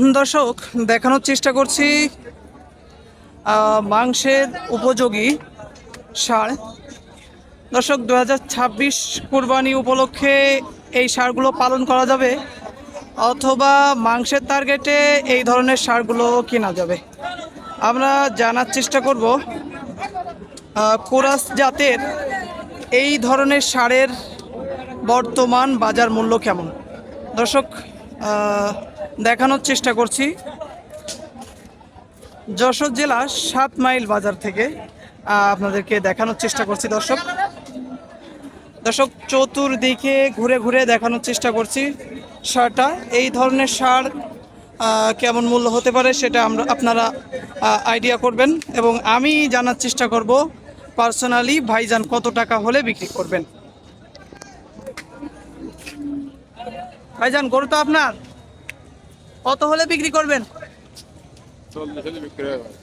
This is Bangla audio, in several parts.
দর্শক, দেখানোর চেষ্টা করছি মাংসের উপযোগী সার। দর্শক দু হাজার ছাব্বিশ কোরবানি উপলক্ষে এই সারগুলো পালন করা যাবে, অথবা মাংসের টার্গেটে এই ধরনের সারগুলো কেনা যাবে। আমরা জানার চেষ্টা করব কোরাস জাতের এই ধরনের সারের বর্তমান বাজার মূল্য কেমন? দর্শক দেখানোর চেষ্টা করছি। যশোর জেলা সাত মাইল বাজার থেকে আপনাদেরকে দেখানোর চেষ্টা করছি দর্শক। দর্শক, চতুর্দিকে ঘুরে ঘুরে দেখানোর চেষ্টা করছি সারটা। এই ধরনের সার কেমন মূল্য হতে পারে সেটা আমরা, আপনারা আইডিয়া করবেন এবং আমি জানার চেষ্টা করব, পার্সোনালি ভাইজান কত টাকা হলে বিক্রি করবেন? ভাইজান, গরু তো আপনার? কত হলে বিক্রি করবেন?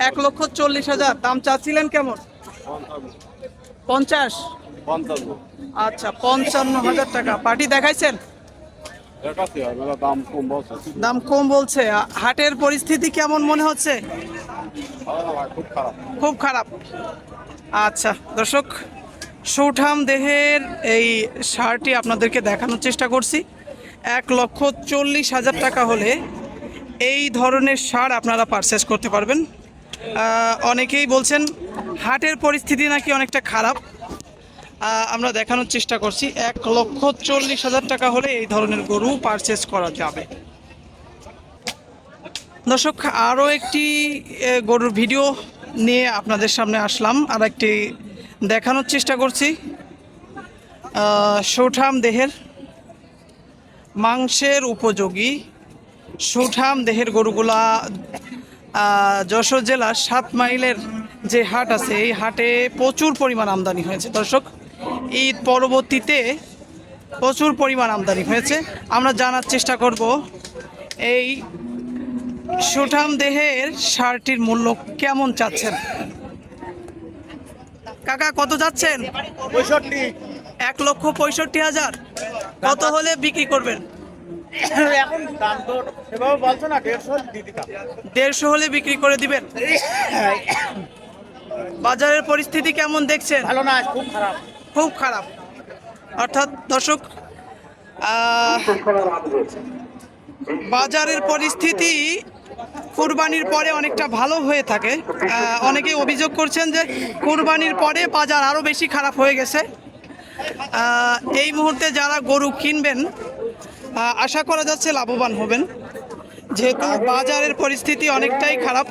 এক লক্ষ চল্লিশ হাজার। দাম চাচ্ছিলেন কেমন? পঞ্চাশ। আচ্ছা পঞ্চান্ন হাজার টাকা। পার্টি দেখাইছেন? দাম কম বলছে। হাটের পরিস্থিতি কেমন মনে হচ্ছে? খুব খারাপ। আচ্ছা দর্শক সৌঠাম দেহের এই সারটি আপনাদেরকে দেখানোর চেষ্টা করছি। এক লক্ষ চল্লিশ হাজার টাকা হলে এই ধরনের সার আপনারা পারচেস করতে পারবেন। অনেকেই বলছেন হাটের পরিস্থিতি নাকি অনেকটা খারাপ। আমরা দেখানোর চেষ্টা করছি, এক লক্ষ চল্লিশ হাজার টাকা হলে এই ধরনের গরু পারচেস করা যাবে। দর্শক, আরও একটি গরুর ভিডিও নিয়ে আপনাদের সামনে আসলাম। আর একটি দেখানোর চেষ্টা করছি। সৌঠাম দেহের মাংসের উপযোগী সুঠাম দেহের গরুগুলা যশোর জেলার সাত মাইলের যে হাট আছে এই হাটে প্রচুর পরিমাণ আমদানি হয়েছে। দর্শক ঈদ পরবর্তীতে প্রচুর পরিমাণ আমদানি হয়েছে। আমরা জানার চেষ্টা করব এই সুঠাম দেহের সারটির মূল্য কেমন চাচ্ছেন? কাকা কত যাচ্ছেন? পঁয়ষট্টি। এক লক্ষ পঁয়ষট্টি হাজার। কত হলে বিক্রি করবেন? এখন দাম তো সেভাবে বলছো না দেড়শো দিদি দেড়শো হলে বিক্রি করে দিবেন? বাজারের পরিস্থিতি কেমন দেখছেন? ভালো না খুব খারাপ। খুব খারাপ। অর্থাৎ দর্শক বাজারের পরিস্থিতি কুরবানির পরে অনেকটা ভালো হয়ে থাকে। অনেকেই অভিযোগ করছেন যে কুরবানির পরে বাজার আরও বেশি খারাপ হয়ে গেছে। এই মুহূর্তে যারা গরু কিনবেন আশা করা যাচ্ছে লাভবান হবেন। যেহেতু বাজারের পরিস্থিতি অনেকটাই খারাপ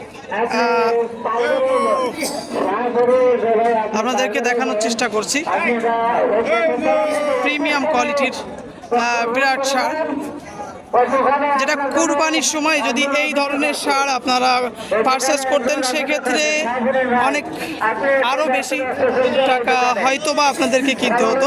আপনাদেরকে দেখানোর চেষ্টা করছি। প্রিমিয়াম কোয়ালিটির বিরাট সার। যেটা কুরবানির সময় যদি এই ধরনের সার আপনারা পারচেস করতেন, সেক্ষেত্রে অনেক আরও বেশি টাকা হয়তো বা আপনাদেরকে কিনতে হতো।